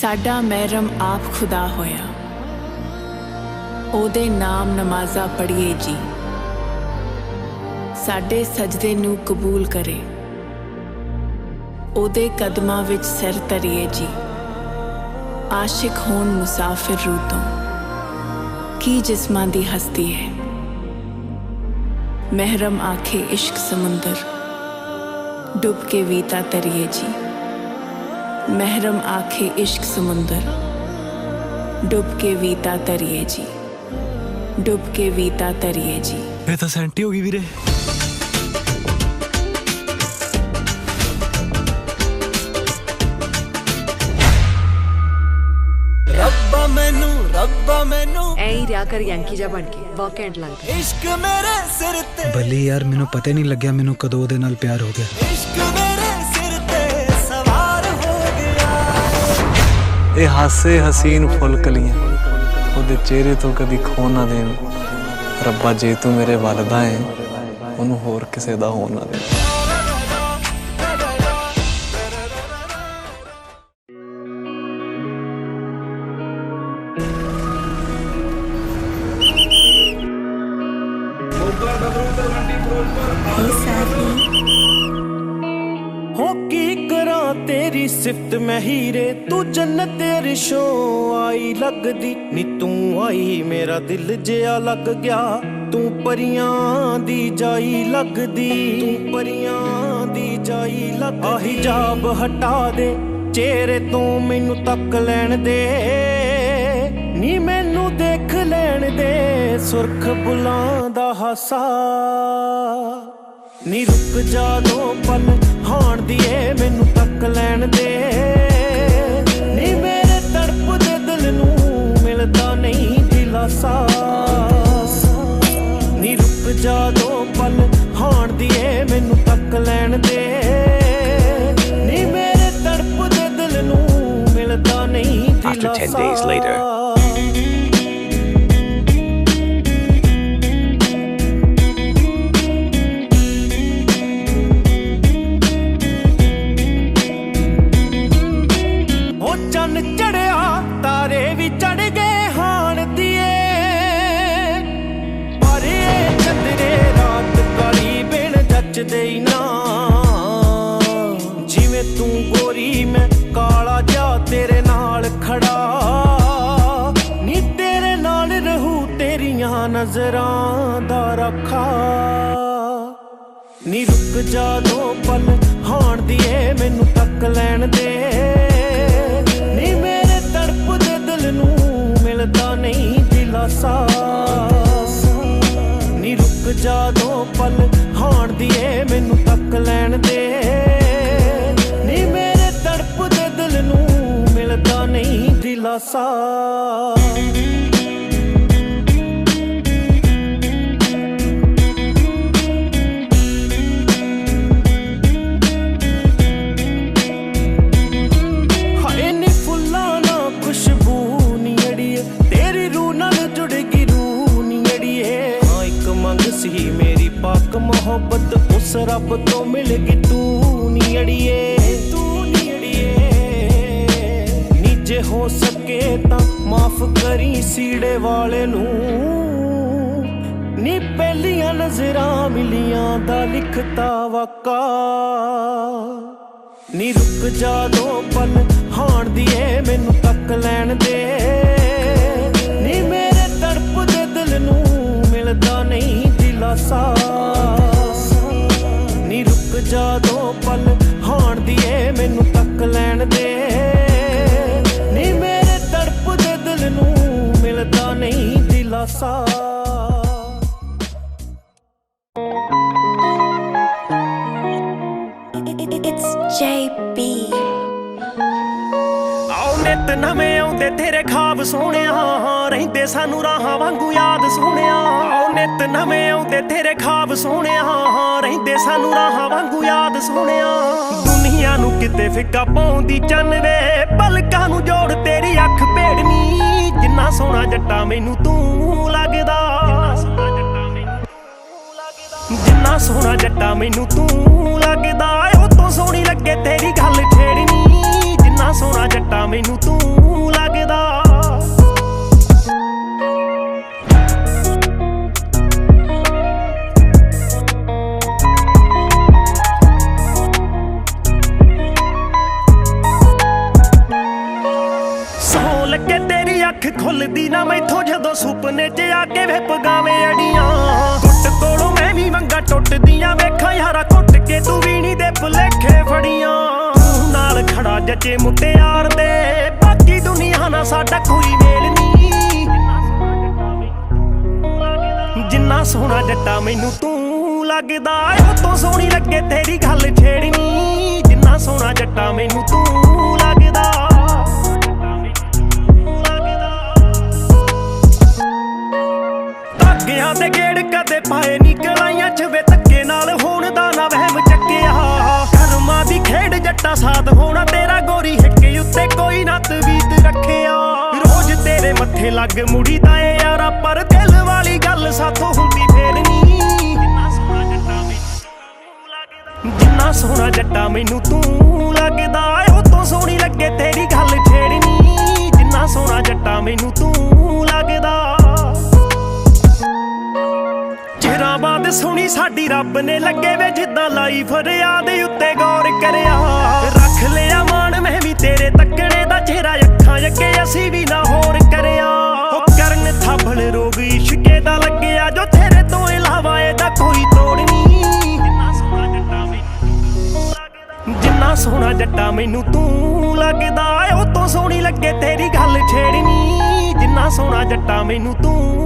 ਸਾਡਾ ਮਹਿਰਮ ਆਪ ਖੁਦਾ ਹੋਇਆ। ਉਹਦੇ ਨਾਮ ਨਮਾਜ਼ਾ ਪੜ੍ਹੀਏ ਜੀ। ਸਾਡੇ ਸਜਦੇ ਨੂੰ ਕਬੂਲ ਕਰੇ। ਉਹਦੇ ਕਦਮਾਂ ਵਿੱਚ ਸਿਰ ਤਰੀਏ ਜੀ। ਆਸ਼ਿਕ ਹੋਣ ਮੁਸਾਫਿਰ ਰੂਹ ਤੋਂ ਕੀ ਜਿਸਮਾਂ ਦੀ ਹਸਤੀ ਹੈ। ਮਹਿਰਮ ਆਖੇ ਇਸ਼ਕ ਸਮੁੰਦਰ। ਡੁੱਬ ਕੇ ਵੀਤਾ ਤਰੀਏ ਜੀ। ਮਹਿਰਮ ਆਖੇ ਇਸ਼ਕ ਸਮੁੰਦਰ। ਡੁੱਬ ਕੇ ਵੀਤਾ ਤਰੀਏ ਜੀ। ਡੁੱਬ ਕੇ ਵੀਤਾ ਤਰੀਏ ਜੀ। ਇਹ ਤਾਂ ਸੈਂਟੀ ਹੋ ਗਈ ਵੀਰੇ। ਰੱਬਾ ਮੈਨੂੰ ਰੱਬਾ ਮੈਨੂੰ। ਐ ਹੀ ਰਿਆ ਕਰ ਯੰਕੀ ਜਾ ਬਣ ਕੇ ਵਾਕ ਐਂਡ ਲੰਗ ਇਸ਼ਕ ਮੇਰੇ ਸਿਰ ਤੇ। ਬੱਲੀ ਯਾਰ ਮੈਨੂੰ ਪਤਾ ਹੀ ਨਹੀਂ ਲੱਗਿਆ ਮੈਨੂੰ ਕਦੋਂ ਉਹਦੇ ਨਾਲ ਪਿਆਰ ਹੋ ਗਿਆ। ਇਸ਼ਕ ਇਹ ਹਾਸੇ ਹਸੀਨ ਫੁੱਲ ਕਲੀਆਂ। ਉਹਦੇ ਚਿਹਰੇ ਤੋਂ ਕਦੀ ਖੋ ਨਾ ਦੇਣ। ਰੱਬਾ, ਜੇ ਤੂੰ ਮੇਰੇ ਵੱਲਦਾ ਹੈ, ਉਹਨੂੰ ਹੋਰ ਕਿਸੇ ਦਾ ਹੋਣ ਨਾ ਦੇ ਹੋ ਤੇਰੀ ਸਿਫਤ ਮੈਂ ਹੀਰੇ, ਤੂੰ ਜੰਨਤ ਰਿਸ਼ੋ ਆਈ ਲੱਗਦੀ। ਨੀ ਤੂੰ ਆਈ, ਮੇਰਾ ਦਿਲ ਜਿਆ ਲੱਗ ਗਿਆ। ਤੂੰ ਪਰੀਆਂ ਦੀ ਜਾਈ ਲੱਗਦੀ। ਤੂੰ ਪਰੀਆਂ ਦੀ ਜਾਈ ਲੱਗ ਆਹੀ ਜਾਬ ਹਟਾ ਦੇ, ਚਿਹਰੇ ਤੋਂ ਮੈਨੂੰ ਤੱਕ ਲੈਣ ਦੇ। ਨੀ ਮੈਨੂੰ ਦੇਖ ਲੈਣ ਦੇ, ਸੁਰਖ ਬੁਲਾਂ ਦਾ ਹਾਸਾ। ਨੀ ਰੁਕ ਜਾ ਦੋ ਪਲ ਹਾਣ ਦੀਏ ਮੈਨੂੰ ਤੱਕ ਲੈਣ ਦੇ ਨੀ ਮੇਰੇ ਤੜਪਦੇ ਦਿਲ ਨੂੰ ਮਿਲਦਾ ਨਹੀਂ ਦਿਲਾਸਾ ਨੀ ਰੁਕ ਜਾ ਦੋ ਪਲ ਹਾਣ ਦੀਏ ਮੈਨੂੰ ਤੱਕ ਲੈਣ ਦੇ ਨੀ ਮੇਰੇ ਤੜਪਦੇ ਦਿਲ ਨੂੰ ਮਿਲਦਾ ਨਹੀਂ ਦਿਲਾਸਾ After 10 days later. ਨਜ਼ਰਾਂ ਦਾ ਰੱਖਾ। ਨੀ ਰੁਕ ਜਾ ਦੋ ਪਲ, ਹਾਣ ਦੀਏ, ਮੈਨੂੰ ਤੱਕ ਲੈਣ ਦੇ। ਨੀ ਮੇਰੇ ਤੜਪਦੇ ਦਿਲ ਨੂੰ ਮਿਲਦਾ ਨਹੀਂ ਦਿਲਾਸਾ। ਨੀ ਰੁਕ ਜਾ ਦੋ ਪਲ, ਹਾਣ ਦੀਏ, ਮੈਨੂੰ ਤੱਕ ਲੈਣ ਦੇ। ਨੀ ਮੇਰੇ ਤੜਪਦੇ ਦਿਲ ਨੂੰ ਮਿਲਦਾ ਨਹੀਂ ਦਿਲਾਸਾ। ਨਾਲ ਜੁੜ ਗਈ ਰੂਹ ਨੀ ਅੜੀਏ ਹਾਂ ਇੱਕ ਮੰਗ ਸੀ ਮੇਰੀ ਪਾਕ ਮੁਹੱਬਤ ਉਸ ਰੱਬ ਤੋਂ ਮਿਲ ਗਈ ਤੂੰ ਨੀ ਅੜੀਏ ਤੂੰ ਨੀ ਅੜੀਏ ਨੀ ਜੇ ਹੋ ਸਕੇ ਤਾਂ ਮਾਫ ਕਰੀ ਸੀੜੇ ਵਾਲੇ ਨੂੰ। ਨੀ ਪਹਿਲੀਆਂ ਨਜ਼ਰਾਂ ਮਿਲੀਆਂ ਦਾ ਲਿਖਤਾ ਵਾਕਾ। ਨੀ ਰੁਕ ਜਾ ਦੋ ਪਲ ਹਾਣ ਦੀਏ ਮੈਨੂੰ ਤੱਕ ਲੈਣ ਦੇ ਨੀ ਮੇਰੇ ਤੜਪਦੇ ਦਿਲ ਨੂੰ ਮਿਲਦਾ ਨਹੀਂ ਦਿਲਾਸਾ It's JB. ਆਉ ਨਿਤ ਨਵੇਂ ਆਉਂਦੇ ਤੇਰੇ ਖਾਬ ਸੋਹਣਿਆ ਰਹਿੰਦੇ ਸਾਨੂੰ ਰਾਹਾਂ ਵਾਂਗੂ ਯਾਦ ਸੋਹਣਿਆ। ਆਉ ਨਿਤ ਨਵੇਂ ਆਉਂਦੇ ਤੇਰੇ ਖਾਬ ਸੋਹਣਿਆ ਰਹਿੰਦੇ ਸਾਨੂੰ ਰਾਹਾਂ ਵਾਂਗੂ ਯਾਦ ਸੋਹਣਿਆ। ਦੁਨੀਆ ਨੂੰ ਕਿਤੇ ਫਿੱਕਾ ਪਾਉਂਦੀ ਚੰਨ ਵੇ, ਪਲਕਾਂ ਨੂੰ ਜੋੜ ਤੇਰੀ ਅੱਖ ਭੇੜਨੀ। ਜਿੰਨਾ ਸੋਹਣਾ ਜੱਟਾ ਮੈਨੂੰ ਤੂੰ ਲੱਗਦਾ। ਜਿੰਨਾ ਸੋਹਣਾ ਜੱਟਾ ਮੈਨੂੰ ਤੂੰ ਲੱਗਦਾ। ਉਹ ਤੋਂ ਸੋਹਣੀ ਲੱਗੇ ਤੇਰੀ ਗੱਲ ਛੇੜਨੀ। ਸੋਹਣਾ ਜੱਟਾ ਮੈਨੂੰ ਤੂੰ ਲੱਗਦਾ। ਸੌ ਲੱਗੇ ਤੇਰੀ ਅੱਖ ਖੁੱਲਦੀ ਨਾ ਮੈਥੋਂ ਜਦੋਂ ਸੁਪਨੇ 'ਚ ਆ ਕੇ ਵੇ ਪਗਾਵੇਂ ਅੜੀਆਂ। ਗੁੱਟ ਕੋਲੋਂ ਮੈਂ ਵੀ ਮੰਗਾ ਟੁੱਟਦੀਆਂ, ਵੇਖਾਂ ਯਾਰਾ ਕੁੱਟ ਕੇ ਤੂੰ ਵੀਣੀ ਦੇ ਭੁਲੇਖੇ ਫੜੀਆਂ। ਨਾਲ ਖੜਾ ਜੱਜੇ ਮੁੱਟਿਆਰ ਦੇ ਬਾਕੀ ਦੁਨੀਆ ਨਾਲ ਸਾਡਾ ਕੋਈ ਮੇਲ ਨਹੀਂ। ਜਿੰਨਾ ਸੋਹਣਾ ਜੱਟਾ ਮੈਨੂੰ ਤੂੰ ਲੱਗਦਾ, ਉਹ ਤੋਂ ਸੋਹਣੀ ਲੱਗੇ ਤੇਰੀ ਗੱਲ ਛੇੜਨੀ। ਜਿੰਨਾ ਸੋਹਣਾ ਜੱਟਾ ਮੈਨੂੰ ਤੂੰ ਲੱਗਦਾ। ਤੇਰੇ ਲੱਗ ਮੁੜੀ ਏ ਯਾਰਾ ਪਰ ਦਿਲ ਵਾਲੀ ਗੱਲ ਸਾਥੋਂ ਹੁੰਦੀ ਫੇਰ ਨਹੀਂ ਜਿੰਨਾ ਸੋਹਣਾ ਜੱਟਾ ਮੈਨੂੰ ਤੂੰ ਲੱਗਦਾ ਉਹ ਤੋਂ ਸੋਹਣੀ ਲੱਗੇ ਤੇਰੀ ਗੱਲ ਛੇੜਨੀ ਜਿੰਨਾ ਸੋਹਣਾ ਜੱਟਾ ਮੈਨੂੰ ਤੂੰ ਲੱਗਦਾ। ਚਿਹਰਾ ਬਾਦ ਸੁਣੀ ਸਾਡੀ ਰੱਬ ਨੇ ਲੱਗੇ ਵੇ, ਜਿੱਦਾਂ ਲਾਈ ਫਰਿਆਦ ਉੱਤੇ ਗੌਰ ਸੋਹਣਾ ਜੱਟਾ ਮੈਨੂੰ ਤੂੰ ਲੱਗਦਾ ਉਹ ਤੋਂ ਸੋਹਣੀ ਲੱਗੇ ਤੇਰੀ ਗੱਲ ਛੇੜਨੀ। ਜਿੰਨਾ ਸੋਹਣਾ ਜੱਟਾ ਮੈਨੂੰ ਤੂੰ